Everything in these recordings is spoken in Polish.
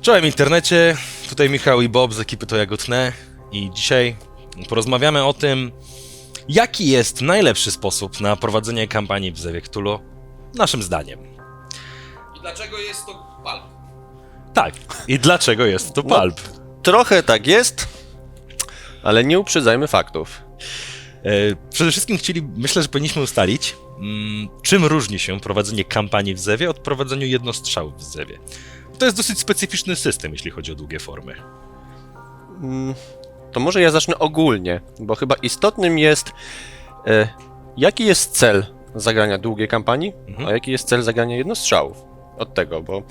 Czołem internecie, tutaj Michał i Bob z ekipy To Jagotne i dzisiaj porozmawiamy o tym, jaki jest najlepszy sposób na prowadzenie kampanii w Zewie Cthulhu, naszym zdaniem. I dlaczego jest to pal? Tak, i dlaczego jest to No. pulp? Trochę tak jest, ale nie uprzedzajmy faktów. E, Przede wszystkim chcieli, myślę, że powinniśmy ustalić, mm, czym różni się prowadzenie kampanii w Zewie od prowadzenia jednostrzałów w Zewie. To jest dosyć specyficzny system, jeśli chodzi o długie formy. Mm, To może ja zacznę ogólnie, bo chyba istotnym jest, e, jaki jest cel zagrania długiej kampanii, Mhm. a jaki jest cel zagrania jednostrzałów. Od tego, bo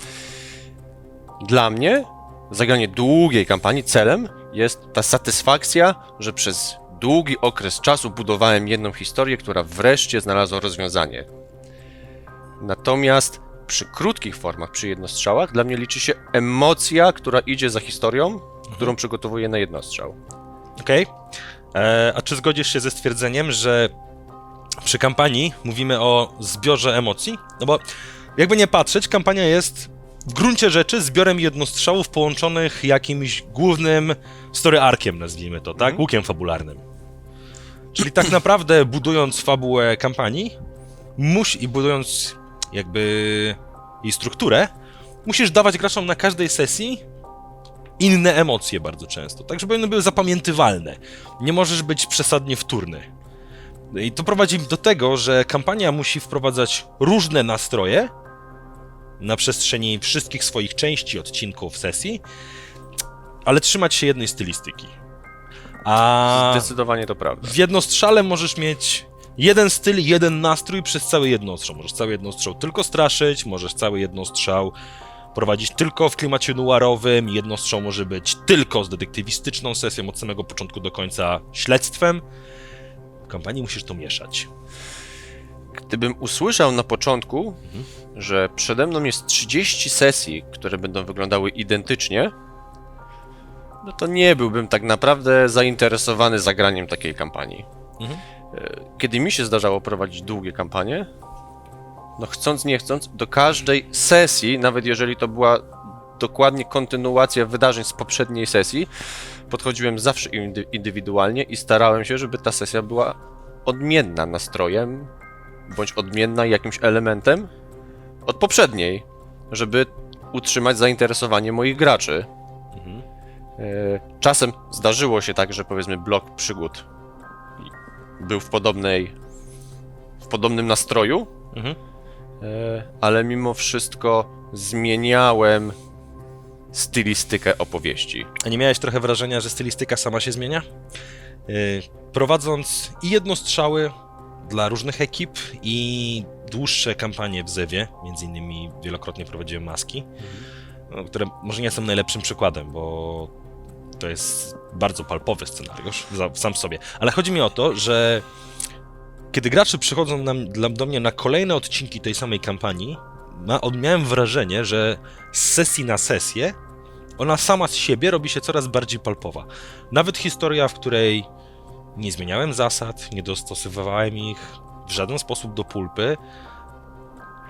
dla mnie zagranie długiej kampanii celem jest ta satysfakcja, że przez długi okres czasu budowałem jedną historię, która wreszcie znalazła rozwiązanie. Natomiast przy krótkich formach, przy jednostrzałach, dla mnie liczy się emocja, która idzie za historią, którą przygotowuję na jednostrzał. Okej. E, A czy zgodzisz się ze stwierdzeniem, że przy kampanii mówimy o zbiorze emocji? No bo jakby nie patrzeć, kampania jest w gruncie rzeczy zbiorem jednostrzałów połączonych jakimś głównym story arkiem, nazwijmy to, tak? Mhm. Łukiem fabularnym. Czyli tak naprawdę budując fabułę kampanii, musi i budując jakby jej strukturę, musisz dawać graczom na każdej sesji inne emocje bardzo często, tak żeby one były zapamiętywalne. Nie możesz być przesadnie wtórny. I to prowadzi do tego, że kampania musi wprowadzać różne nastroje na przestrzeni wszystkich swoich części, odcinków, sesji, ale trzymać się jednej stylistyki. A Zdecydowanie to prawda. w jednostrzale możesz mieć jeden styl, jeden nastrój przez cały jednostrzał. Możesz cały jednostrzał tylko straszyć, możesz cały jednostrzał prowadzić tylko w klimacie noiarowym, jednostrzał może być tylko z detektywistyczną sesją od samego początku do końca śledztwem. W kampanii musisz to mieszać. Gdybym usłyszał na początku, że przede mną jest 30 sesji, które będą wyglądały identycznie, no to nie byłbym tak naprawdę zainteresowany zagraniem takiej kampanii. Mhm. Kiedy mi się zdarzało prowadzić długie kampanie, no chcąc nie chcąc, do każdej sesji, nawet jeżeli to była dokładnie kontynuacja wydarzeń z poprzedniej sesji, podchodziłem zawsze indy- indywidualnie i starałem się, żeby ta sesja była odmienna nastrojem, bądź odmienna jakimś elementem od poprzedniej, żeby utrzymać zainteresowanie moich graczy. Mhm. E, Czasem zdarzyło się tak, że powiedzmy blok przygód był w podobnej, w podobnym nastroju, Mhm. e, ale mimo wszystko zmieniałem stylistykę opowieści. A nie miałeś trochę wrażenia, że stylistyka sama się zmienia? Yy, Prowadząc i jednostrzały dla różnych ekip, i dłuższe kampanie w Zewie, między innymi wielokrotnie prowadziłem maski, no, które może nie są najlepszym przykładem, bo to jest bardzo palpowy scenariusz sam w sobie. Ale chodzi mi o to, że kiedy gracze przychodzą nam, do mnie na kolejne odcinki tej samej kampanii, ma, miałem wrażenie, że z sesji na sesję ona sama z siebie robi się coraz bardziej palpowa. Nawet historia, w której nie zmieniałem zasad, nie dostosowywałem ich w żaden sposób do pulpy.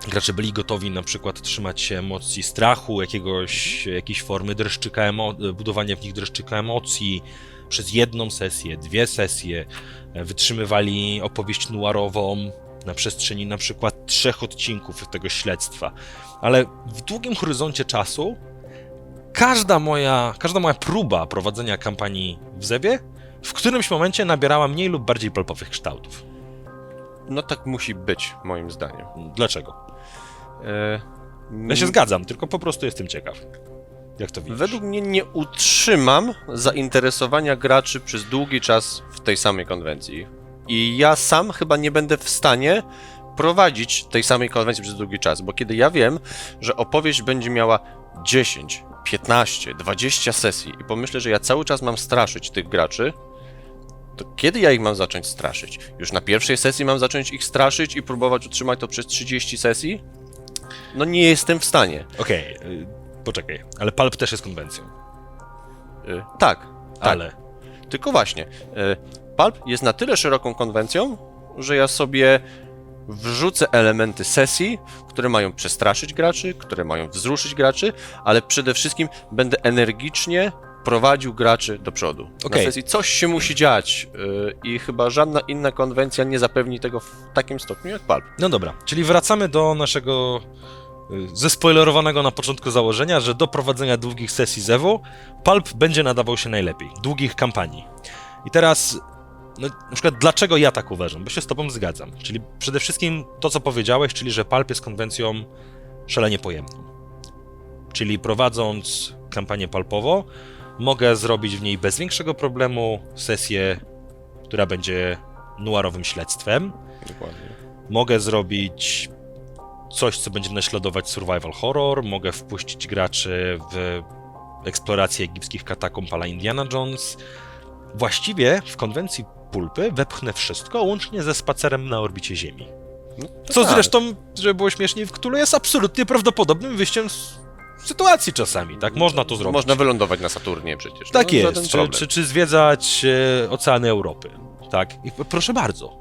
Gracze byli gotowi na przykład trzymać się emocji strachu, jakiegoś, jakiejś formy dreszczyka emo- budowania w nich dreszczyka emocji przez jedną sesję, dwie sesje. E, Wytrzymywali opowieść noiarową na przestrzeni na przykład trzech odcinków tego śledztwa. Ale w długim horyzoncie czasu każda moja, każda moja próba prowadzenia kampanii w Zewie w którymś momencie nabierała mniej lub bardziej palpowych kształtów. No tak musi być, moim zdaniem. Dlaczego? E, Ja się zgadzam, tylko po prostu jestem ciekaw. Jak to widzisz? Według mnie nie utrzymam zainteresowania graczy przez długi czas w tej samej konwencji. I ja sam chyba nie będę w stanie prowadzić tej samej konwencji przez długi czas, bo kiedy ja wiem, że opowieść będzie miała 10, 15, 20 sesji i pomyślę, że ja cały czas mam straszyć tych graczy, to kiedy ja ich mam zacząć straszyć? Już na pierwszej sesji mam zacząć ich straszyć i próbować utrzymać to przez 30 sesji? No nie jestem w stanie. Okej, y, poczekaj, ale palp też jest konwencją. Y, tak, tak. Ale. Tylko właśnie, e, Pulp jest na tyle szeroką konwencją, że ja sobie wrzucę elementy sesji, które mają przestraszyć graczy, które mają wzruszyć graczy, ale przede wszystkim będę energicznie prowadził graczy do przodu. Okej. Na sesji coś się musi dziać yy, i chyba żadna inna konwencja nie zapewni tego w takim stopniu jak Pulp. No dobra, czyli wracamy do naszego y, zespoilerowanego na początku założenia, że do prowadzenia długich sesji Zewu Pulp będzie nadawał się najlepiej, długich kampanii. I teraz, no, na przykład dlaczego ja tak uważam, bo się z tobą zgadzam. Czyli przede wszystkim to, co powiedziałeś, czyli że Pulp jest konwencją szalenie pojemną. Czyli prowadząc kampanię palpowo, mogę zrobić w niej bez większego problemu sesję, która będzie noirowym śledztwem, Dokładnie. Mogę zrobić coś, co będzie naśladować survival horror, mogę wpuścić graczy w eksplorację egipskich katakomb ala Indiana Jones. Właściwie w konwencji pulpy wepchnę wszystko, łącznie ze spacerem na orbicie Ziemi. No, Co tak. zresztą, żeby było śmieszniej, w Cthulhu jest absolutnie prawdopodobnym wyjściem z sytuacji czasami, tak? Można to zrobić. Można wylądować na Saturnie przecież. Tak no, jest, czy, czy, czy zwiedzać e, oceany Europy, tak? I proszę bardzo.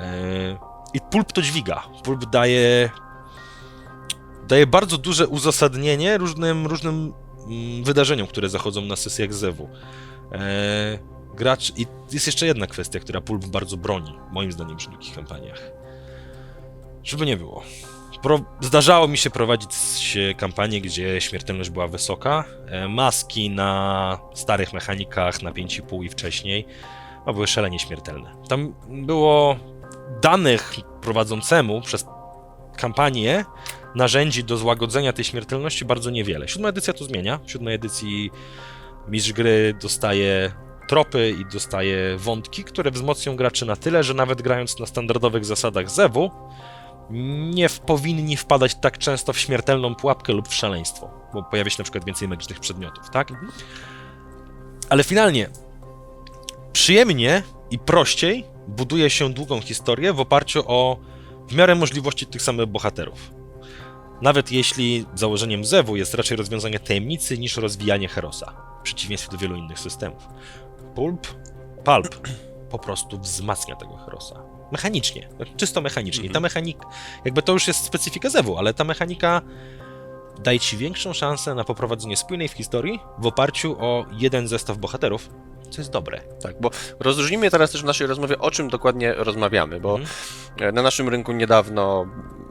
E, I pulp to dźwiga. Pulp daje daje bardzo duże uzasadnienie różnym, różnym mm, wydarzeniom, które zachodzą na sesjach Zewu. E, gracz... I jest jeszcze jedna kwestia, która pulp bardzo broni, moim zdaniem, przy długich kampaniach. Żeby nie było. Pro... Zdarzało mi się prowadzić się kampanie, gdzie śmiertelność była wysoka. E, Maski na starych mechanikach na 5,5 i wcześniej a były szalenie śmiertelne. Tam było danych prowadzącemu przez kampanię narzędzi do złagodzenia tej śmiertelności bardzo niewiele. Siódma edycja to zmienia. W siódmej edycji mistrz gry dostaje tropy i dostaje wątki, które wzmocnią graczy na tyle, że nawet grając na standardowych zasadach Zewu, nie powinni wpadać tak często w śmiertelną pułapkę lub w szaleństwo, bo pojawia się na przykład więcej magicznych przedmiotów, tak? Ale finalnie przyjemnie i prościej buduje się długą historię w oparciu o w miarę możliwości tych samych bohaterów. Nawet jeśli założeniem Zewu jest raczej rozwiązanie tajemnicy niż rozwijanie Herosa, w przeciwieństwie do wielu innych systemów. Pulp, Pulp po prostu wzmacnia tego Herosa. Mechanicznie, czysto mechanicznie. I ta mechanik, jakby to już jest specyfika Zewu, ale ta mechanika daje ci większą szansę na poprowadzenie spójnej w historii w oparciu o jeden zestaw bohaterów, co jest dobre. Tak, bo rozróżnijmy teraz też w naszej rozmowie, o czym dokładnie rozmawiamy, bo Mhm. e, na naszym rynku niedawno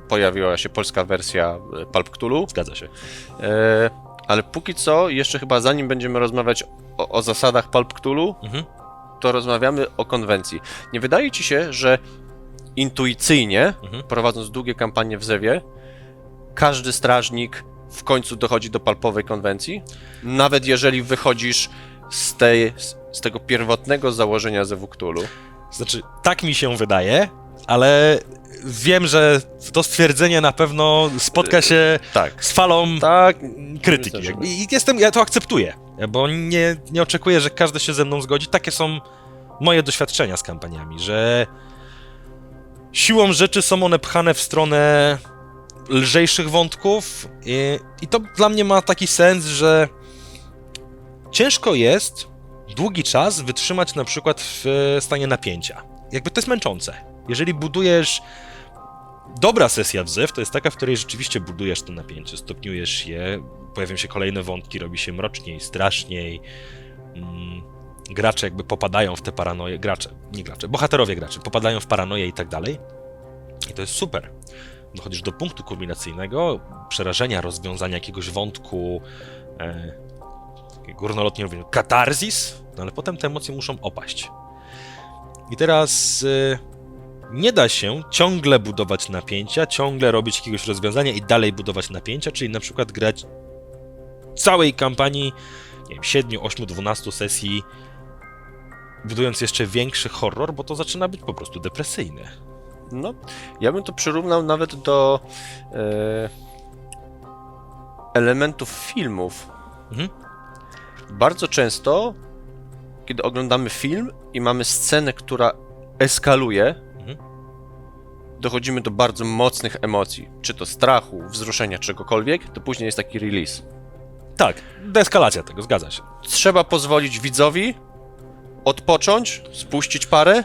pojawiła się polska wersja e, Pulp Cthulhu, Zgadza się. e, ale póki co, jeszcze chyba zanim będziemy rozmawiać o, o zasadach Pulp Cthulhu, Mhm. To rozmawiamy o konwencji. Nie wydaje ci się, że intuicyjnie, Mhm. prowadząc długie kampanie w Zewie, każdy strażnik w końcu dochodzi do palpowej konwencji? Nawet jeżeli wychodzisz z, tej, z- tego pierwotnego założenia Zewu Cthulhu. Znaczy, tak mi się wydaje, ale wiem, że to stwierdzenie na pewno spotka się Tak. z falą Tak, krytyki. I jestem, ja to akceptuję, bo nie, nie oczekuję, że każdy się ze mną zgodzi. Takie są moje doświadczenia z kampaniami, że siłą rzeczy są one pchane w stronę lżejszych wątków i, i to dla mnie ma taki sens, że ciężko jest długi czas wytrzymać na przykład w stanie napięcia. Jakby to jest męczące. Jeżeli budujesz dobra sesja wzyw to jest taka, w której rzeczywiście budujesz to napięcie, stopniujesz je, pojawią się kolejne wątki, robi się mroczniej, straszniej. Mm, gracze jakby popadają w te paranoje, gracze, nie gracze, bohaterowie graczy popadają w paranoję i tak dalej. I to jest super. Dochodzisz do punktu kulminacyjnego, przerażenia, rozwiązania jakiegoś wątku, e, górnolotnie mówię, katarzis, no ale potem te emocje muszą opaść. I teraz e, nie da się ciągle budować napięcia, ciągle robić jakiegoś rozwiązania i dalej budować napięcia, czyli na przykład grać całej kampanii, nie wiem, 7, 8, 12 sesji, budując jeszcze większy horror, bo to zaczyna być po prostu depresyjne. No, ja bym to przyrównał nawet do e, elementów filmów. Mhm. Bardzo często, kiedy oglądamy film i mamy scenę, która eskaluje. Dochodzimy do bardzo mocnych emocji, czy to strachu, wzruszenia, czegokolwiek, to później jest taki release. Tak, deeskalacja tego, zgadza się. Trzeba pozwolić widzowi odpocząć, spuścić parę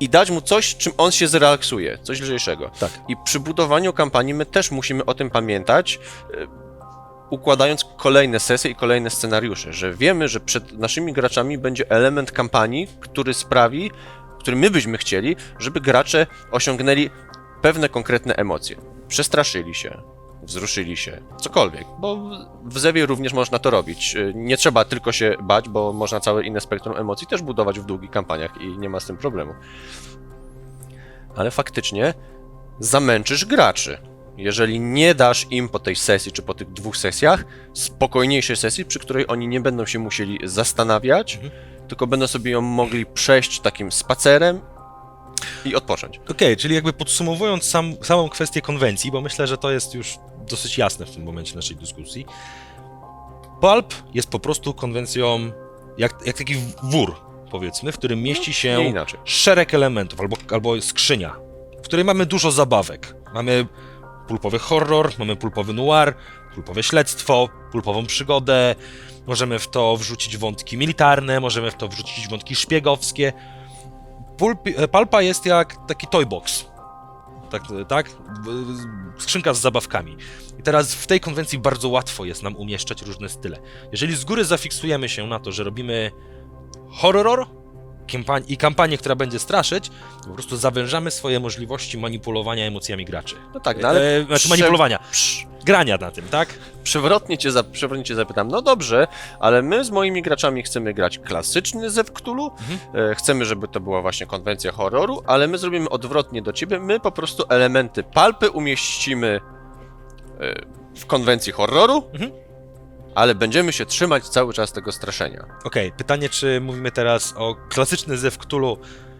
i dać mu coś, czym on się zrelaksuje, coś lżejszego. Tak. I przy budowaniu kampanii my też musimy o tym pamiętać, e, układając kolejne sesje i kolejne scenariusze, że wiemy, że przed naszymi graczami będzie element kampanii, który sprawi, który my byśmy chcieli, żeby gracze osiągnęli pewne konkretne emocje. Przestraszyli się, wzruszyli się, cokolwiek, bo w- Zewie również można to robić. E, Nie trzeba tylko się bać, bo można całe inne spektrum emocji też budować w długich kampaniach i nie ma z tym problemu. Ale faktycznie zamęczysz graczy. Jeżeli nie dasz im po tej sesji, czy po tych dwóch sesjach, spokojniejszej sesji, przy której oni nie będą się musieli zastanawiać, Mhm. Tylko będą sobie ją mogli przejść takim spacerem i odpocząć. Okej, czyli jakby podsumowując sam, samą kwestię konwencji, bo myślę, że to jest już dosyć jasne w tym momencie naszej dyskusji. Pulp jest po prostu konwencją jak, jak taki wór, powiedzmy, w którym mieści Nie się szereg elementów, albo, albo skrzynia, w której mamy dużo zabawek. Mamy pulpowy horror, mamy pulpowy noir, pulpowe śledztwo, pulpową przygodę, możemy w to wrzucić wątki militarne, możemy w to wrzucić wątki szpiegowskie. Pulp, e, Pulpa jest jak taki toy box. Tak, tak? W- Skrzynka z zabawkami. I teraz w tej konwencji bardzo łatwo jest nam umieszczać różne style. Jeżeli z góry zafiksujemy się na to, że robimy horror i kampanię, która będzie straszyć, po prostu zawężamy swoje możliwości manipulowania emocjami graczy. No tak, no ale E, znaczy prze- manipulowania, Psz, grania na tym, tak? przewrotnie, cię za, przewrotnie cię zapytam, no dobrze, ale my z moimi graczami chcemy grać klasyczny Zew Cthulhu, Mhm. e, chcemy, żeby to była właśnie konwencja horroru, ale my zrobimy odwrotnie do ciebie, my po prostu elementy palpy umieścimy e, w konwencji horroru, Mhm. ale będziemy się trzymać cały czas tego straszenia. Okej, pytanie, czy mówimy teraz o klasyczny Zew Cthulhu,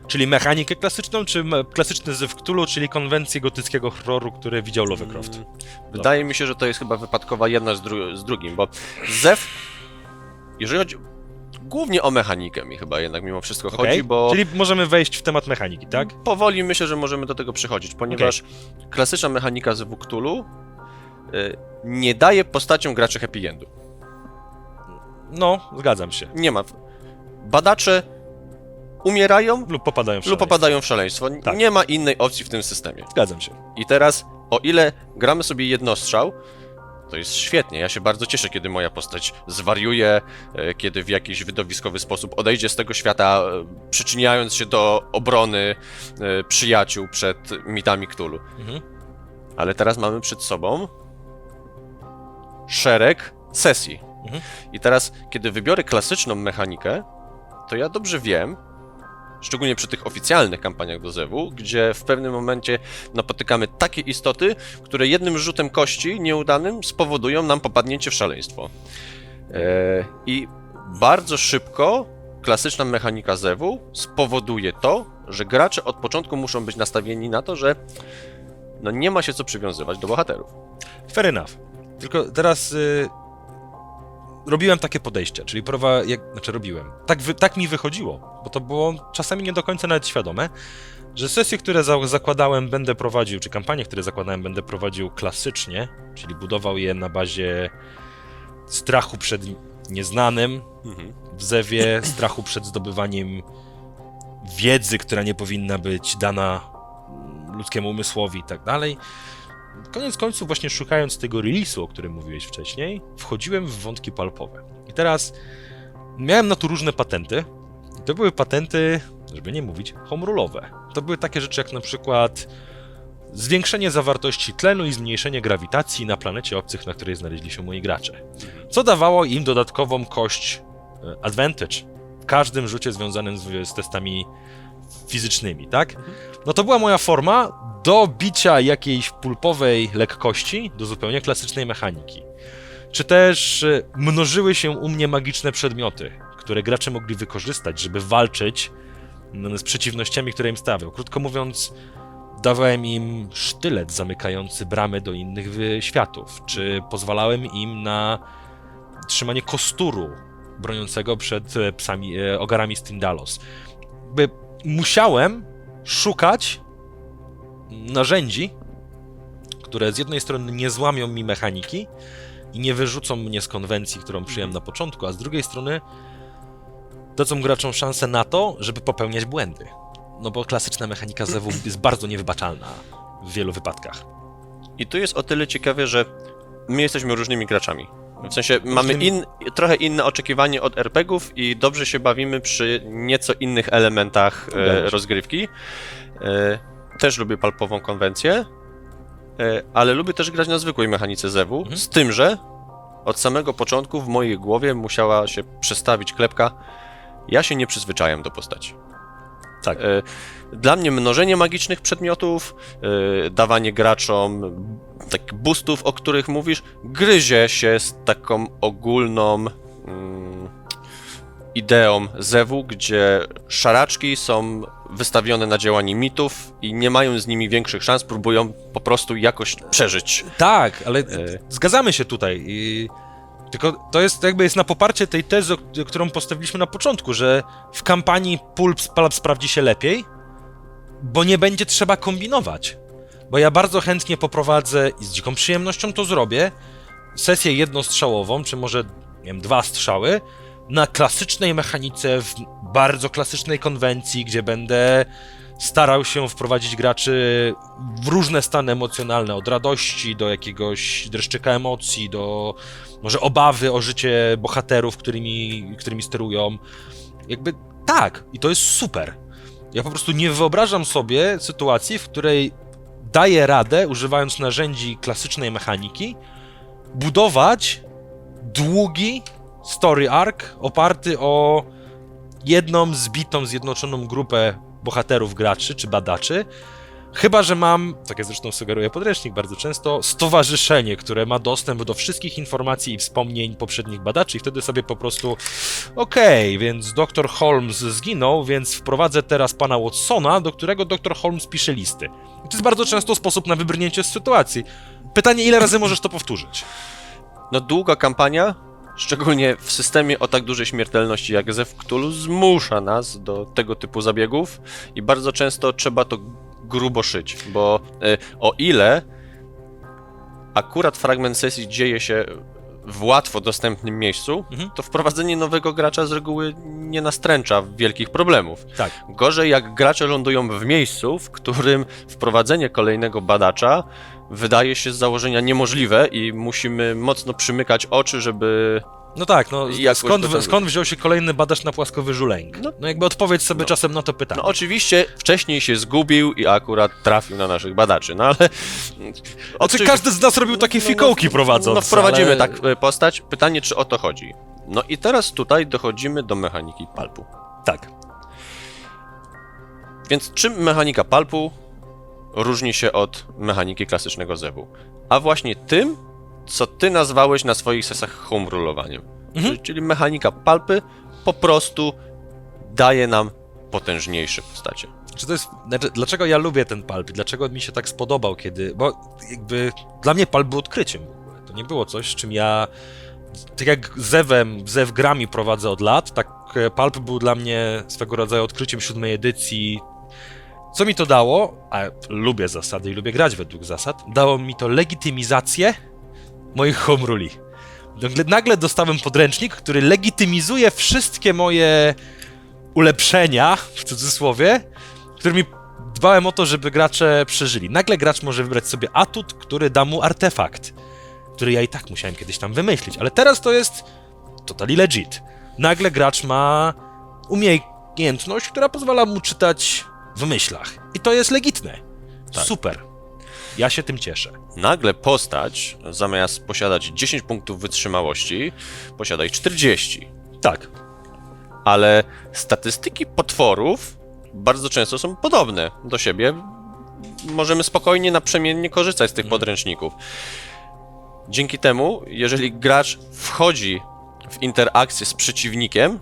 czyli mechanikę klasyczną, czy klasyczny Zew Cthulhu, czyli konwencję gotyckiego horroru, który widział Lovecraft? Mm, Wydaje mi się, że to jest chyba wypadkowa jedna z, dru- z drugim, bo Zew, jeżeli chodzi głównie o mechanikę mi chyba jednak mimo wszystko Okej, chodzi, bo... Czyli możemy wejść w temat mechaniki, tak? Powoli myślę, że możemy do tego przychodzić, ponieważ klasyczna mechanika z Cthulhu y, nie daje postaciom graczy happy endu. No, zgadzam się. Nie ma. Badacze umierają Lub popadają w lub szaleństwo. popadają w szaleństwo. Tak. Nie ma innej opcji w tym systemie. Zgadzam się. I teraz, o ile gramy sobie jednostrzał, to jest świetnie. Ja się bardzo cieszę, kiedy moja postać zwariuje, e, kiedy w jakiś wydowiskowy sposób odejdzie z tego świata, e, przyczyniając się do obrony e, przyjaciół przed mitami Cthulhu. Mhm. Ale teraz mamy przed sobą szereg sesji. Mhm. I teraz, kiedy wybiorę klasyczną mechanikę, to ja dobrze wiem, szczególnie przy tych oficjalnych kampaniach do Zewu, gdzie w pewnym momencie napotykamy takie istoty, które jednym rzutem kości nieudanym spowodują nam popadnięcie w szaleństwo. E, I bardzo szybko klasyczna mechanika Zewu spowoduje to, że gracze od początku muszą być nastawieni na to, że no nie ma się co przywiązywać do bohaterów. Fair enough. Tylko teraz y, robiłem takie podejście, czyli prowa, jak, znaczy robiłem. Tak, wy, tak mi wychodziło, bo to było czasami nie do końca nawet świadome, że sesje, które za, zakładałem, będę prowadził, czy kampanie, które zakładałem, będę prowadził klasycznie, czyli budował je na bazie strachu przed nieznanym, w zewie, strachu przed zdobywaniem wiedzy, która nie powinna być dana ludzkiemu umysłowi i tak dalej. Koniec końców, właśnie szukając tego release'u, o którym mówiłeś wcześniej, wchodziłem w wątki palpowe. I teraz miałem na to różne patenty. To były patenty, żeby nie mówić, home rule'owe. To były takie rzeczy jak na przykład zwiększenie zawartości tlenu i zmniejszenie grawitacji na planecie obcych, na której znaleźli się moi gracze. Co dawało im dodatkową kość e, advantage w każdym rzucie związanym z, z testami fizycznymi, tak? No to była moja forma do bicia jakiejś pulpowej lekkości do zupełnie klasycznej mechaniki. Czy też e, mnożyły się u mnie magiczne przedmioty, które gracze mogli wykorzystać, żeby walczyć mm, z przeciwnościami, które im stawiał. Krótko mówiąc, dawałem im sztylet zamykający bramy do innych światów, czy pozwalałem im na trzymanie kosturu broniącego przed e, psami, e, ogarami z Tyndalos. By musiałem szukać narzędzi, które z jednej strony nie złamią mi mechaniki i nie wyrzucą mnie z konwencji, którą przyjąłem na początku, a z drugiej strony dadzą graczom szansę na to, żeby popełniać błędy. no bo klasyczna mechanika zewu jest bardzo niewybaczalna w wielu wypadkach. I tu jest o tyle ciekawie, że my jesteśmy różnymi graczami. W sensie mamy in, trochę inne oczekiwanie od RPGów i dobrze się bawimy przy nieco innych elementach e, rozgrywki. E, też lubię palpową konwencję, e, ale lubię też grać na zwykłej mechanice zewu, Mhm. z tym, że od samego początku w mojej głowie musiała się przestawić klepka. Ja się nie przyzwyczajam do postaci. Tak. E, Dla mnie mnożenie magicznych przedmiotów, e, dawanie graczom takich boostów, o których mówisz, gryzie się z taką ogólną mm, ideą zewu, gdzie szaraczki są wystawione na działanie mitów i nie mają z nimi większych szans, próbują po prostu jakoś przeżyć. Tak, ale E. zgadzamy się tutaj. I... Tylko to jest jakby jest na poparcie tej tezy, którą postawiliśmy na początku, że w kampanii pulp sprawdzi się lepiej, bo nie będzie trzeba kombinować. Bo ja bardzo chętnie poprowadzę i z dziką przyjemnością to zrobię, sesję jednostrzałową, czy może nie wiem, dwa strzały, na klasycznej mechanice, w bardzo klasycznej konwencji, gdzie będę starał się wprowadzić graczy w różne stany emocjonalne, od radości do jakiegoś dreszczyka emocji, do może obawy o życie bohaterów, którymi, którymi sterują. Jakby tak, i to jest super. Ja po prostu nie wyobrażam sobie sytuacji, w której daję radę, używając narzędzi klasycznej mechaniki, budować długi story arc oparty o jedną zbitą, zjednoczoną grupę bohaterów, graczy czy badaczy. Chyba, że mam, tak jak zresztą sugeruje podręcznik bardzo często, stowarzyszenie, które ma dostęp do wszystkich informacji i wspomnień poprzednich badaczy i wtedy sobie po prostu okej, więc dr Holmes zginął, więc wprowadzę teraz pana Watsona, do którego dr Holmes pisze listy. I to jest bardzo często sposób na wybrnięcie z sytuacji. Pytanie, ile razy możesz to powtórzyć? No długa kampania, szczególnie w systemie o tak dużej śmiertelności jak Zew Cthulhu, zmusza nas do tego typu zabiegów i bardzo często trzeba to grubo szyć, bo y, o ile akurat fragment sesji dzieje się w łatwo dostępnym miejscu, Mhm. to wprowadzenie nowego gracza z reguły nie nastręcza wielkich problemów. Tak. Gorzej jak gracze lądują w miejscu, w którym wprowadzenie kolejnego badacza wydaje się z założenia niemożliwe i musimy mocno przymykać oczy, żeby... No tak, no skąd, skąd wziął się kolejny badacz na płaskowy żulęk? No- No, jakby odpowiedź sobie no. czasem na to pytanie. No oczywiście wcześniej się zgubił i akurat trafił na naszych badaczy, no ale... Znaczy, każdy z nas robił takie No, no, fikołki prowadząc. No wprowadzimy ale... tak e, postać. Pytanie, czy o to chodzi. No i teraz tutaj dochodzimy do mechaniki palpu. Tak. Więc czym mechanika palpu różni się od mechaniki klasycznego zewu? A właśnie tym, co ty nazwałeś na swoich sesjach home rulowaniem. Mhm. Czyli, mechanika palpy po prostu daje nam potężniejsze postacie. Czy to jest. Znaczy, dlaczego ja lubię ten palp? Dlaczego mi się tak spodobał, kiedy. Bo jakby dla mnie palp był odkryciem w ogóle. To nie było coś, z czym ja. Tak jak zewem, zew grami prowadzę od lat, tak e, palp był dla mnie swego rodzaju odkryciem siódmej edycji. Co mi to dało? A lubię zasady i lubię grać według zasad. Dało mi to legitymizację moich home ruli. Nagle, nagle dostałem podręcznik, który legitymizuje wszystkie moje ulepszenia, w cudzysłowie, którymi dbałem o to, żeby gracze przeżyli. Nagle gracz może wybrać sobie atut, który da mu artefakt, który ja i tak musiałem kiedyś tam wymyślić, ale teraz to jest totally legit. Nagle gracz ma umiejętność, która pozwala mu czytać w myślach. I to jest legitne. Tak. Super. Ja się tym cieszę. Nagle postać, zamiast posiadać 10 punktów wytrzymałości, posiadaj 40. Tak. ale statystyki potworów bardzo często są podobne do siebie. Możemy spokojnie naprzemiennie korzystać z tych Mhm. podręczników. Dzięki temu, jeżeli gracz wchodzi w interakcję z przeciwnikiem,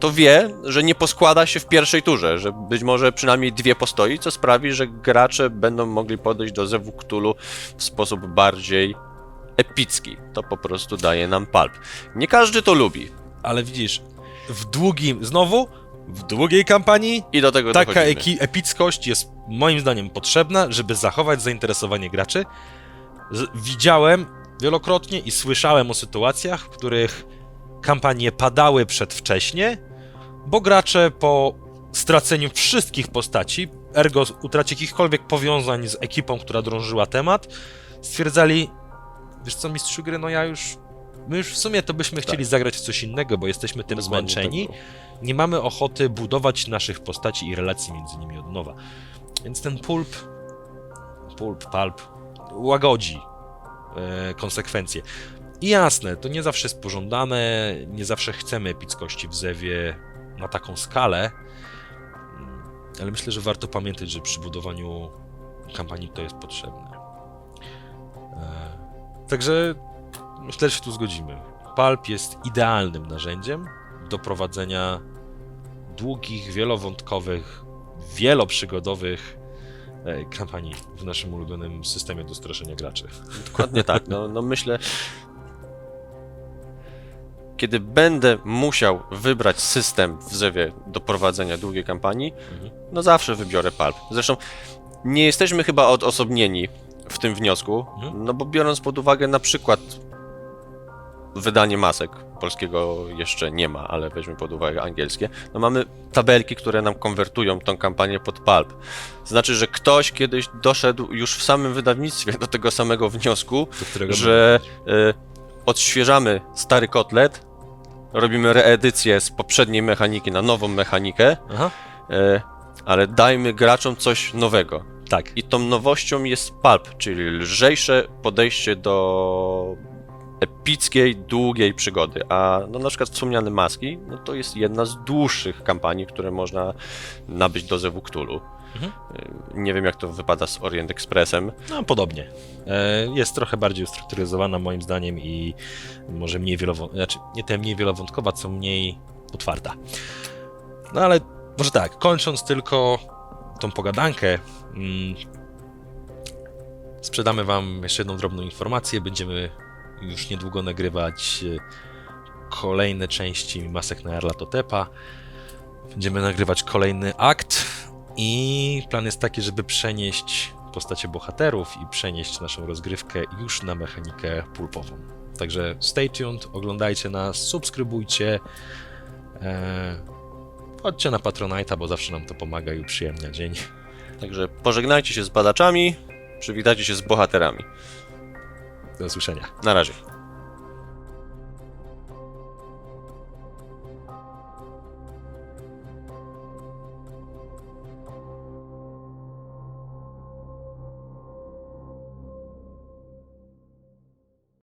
to wie, że nie poskłada się w pierwszej turze, że być może przynajmniej dwie postoi, co sprawi, że gracze będą mogli podejść do Zewu Cthulhu w sposób bardziej epicki. To po prostu daje nam palp. Nie każdy to lubi Ale widzisz, w długim, znowu, w długiej kampanii i do tego taka dochodzimy. epickość jest moim zdaniem potrzebna, żeby zachować zainteresowanie graczy. Widziałem wielokrotnie i słyszałem o sytuacjach, w których kampanie padały przedwcześnie, bo gracze po straceniu wszystkich postaci, ergo utracie jakichkolwiek powiązań z ekipą, która drążyła temat, stwierdzali, wiesz co, mistrzu gry, no ja już, my już w sumie to byśmy chcieli zagrać w coś innego, bo jesteśmy tym Dokładnie zmęczeni, tak było. nie mamy ochoty budować naszych postaci i relacji między nimi od nowa. Więc ten pulp, pulp, pulp łagodzi e, konsekwencje. I jasne, to nie zawsze jest pożądane, nie zawsze chcemy epickości w Zewie na taką skalę, Mm, ale myślę, że warto pamiętać, że przy budowaniu kampanii to jest potrzebne. E, Także myślę, że się tu zgodzimy. Pulp jest idealnym narzędziem do prowadzenia długich, wielowątkowych, wieloprzygodowych e, kampanii w naszym ulubionym systemie do graczy. Dokładnie tak. No, no myślę. Kiedy będę musiał wybrać system w Zewie do prowadzenia długiej kampanii, Mhm. no zawsze wybiorę Pulp. Zresztą nie jesteśmy chyba odosobnieni w tym wniosku, Mhm. no bo biorąc pod uwagę na przykład wydanie masek, polskiego jeszcze nie ma, ale weźmy pod uwagę angielskie, no mamy tabelki, które nam konwertują tą kampanię pod pulp. Znaczy, że ktoś kiedyś doszedł już w samym wydawnictwie do tego samego wniosku, że y, odświeżamy stary kotlet, robimy reedycję z poprzedniej mechaniki na nową mechanikę, Aha, y, ale dajmy graczom coś nowego. tak. I tą nowością jest pulp, czyli lżejsze podejście do epickiej, długiej przygody. A no, na przykład wspomniane maski, no to jest jedna z dłuższych kampanii, które można nabyć do Zewu Cthulhu. Mhm. Y, Nie wiem, jak to wypada z Orient Expressem. No, podobnie. E, Jest trochę bardziej ustrukturyzowana moim zdaniem i może mniej wielowątkowa, znaczy nie tyle mniej wielowątkowa, co mniej otwarta. No ale może tak, kończąc tylko tą pogadankę, mm, sprzedamy wam jeszcze jedną drobną informację. Będziemy już niedługo nagrywać e, kolejne części Masek na Jarlatotepa. Będziemy nagrywać kolejny akt i plan jest taki, żeby przenieść postacie bohaterów i przenieść naszą rozgrywkę już na mechanikę pulpową. Także stay tuned, oglądajcie nas, subskrybujcie. E, chodźcie na Patronite'a, bo zawsze nam to pomaga i uprzyjemnia dzień. Także pożegnajcie się z badaczami, przywitajcie się z bohaterami. Do usłyszenia. Na razie.